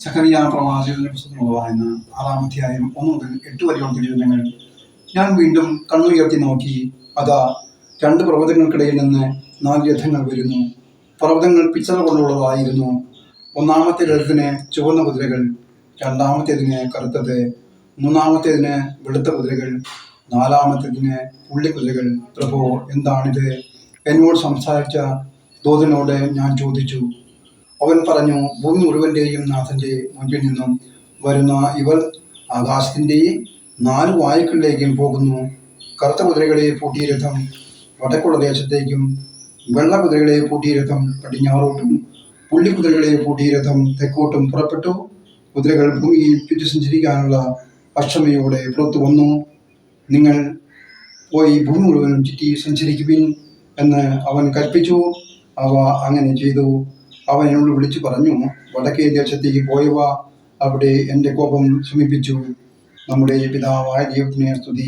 സക്കറിയ പ്രവാചകന്റെ പുസ്തകമുള്ള വായന ആറാം അധ്യായം ഒന്ന് മുതൽ എട്ട് വരെയുള്ള തിരുവനങ്ങൾ ഞാൻ വീണ്ടും കണ്ണുയർത്തി നോക്കി. അതാ രണ്ട് പർവതങ്ങൾക്കിടയിൽ നിന്ന് നാല് രഥങ്ങൾ വരുന്നു. പർവതങ്ങൾ പിച്ചറ കൊണ്ടുള്ളതായിരുന്നു. ഒന്നാമത്തെ രഥത്തിന് ചുവന്ന കുതിരകൾ രണ്ടാമത്തേതിന് കറുത്തത് മൂന്നാമത്തേതിന് വെളുത്ത കുതിരകൾ നാലാമത്തേതിന് പുള്ളിക്കുതിരകൾ പ്രഭോ എന്താണിത്? എന്നോട് സംസാരിച്ച ദൂതനോട് ഞാൻ ചോദിച്ചു അവൻ പറഞ്ഞു ഭൂമി മുഴുവന്റെയും നാഥന്റെ മുൻപിൽ നിന്നും വരുന്ന ഇവർ ആകാശത്തിന്റെയും നാല് വായുക്കളിലേക്കും പോകുന്നു. കറുത്ത കുതിരകളെ പൂട്ടിയ രഥം വടക്കുള്ള ദേശത്തേക്കും വെള്ള കുതിരകളെ പൂട്ടിയ രഥം പടിഞ്ഞാറോട്ടും പുള്ളിക്കുതിരകളെ പൂട്ടിയ രഥം തെക്കോട്ടും പുറപ്പെട്ടു. കുതിരകൾ ഭൂമിയിൽ ചുറ്റി സഞ്ചരിക്കാനുള്ള അക്ഷമയോടെ പുറത്തു വന്നു. നിങ്ങൾ പോയി ഭൂമി മുഴുവനും ചുറ്റി സഞ്ചരിക്കുവിൻ എന്ന് അവൻ കൽപ്പിച്ചു. അവ അങ്ങനെ ചെയ്തു. അവൻ എന്നോട് വിളിച്ചു പറഞ്ഞു വടക്കേ ദേശത്തേക്ക് പോയവ അവിടെ എന്റെ കോപം ശമിപ്പിച്ചു. നമ്മുടെ പിതാവായ ദൈവത്തിനെ സ്തുതി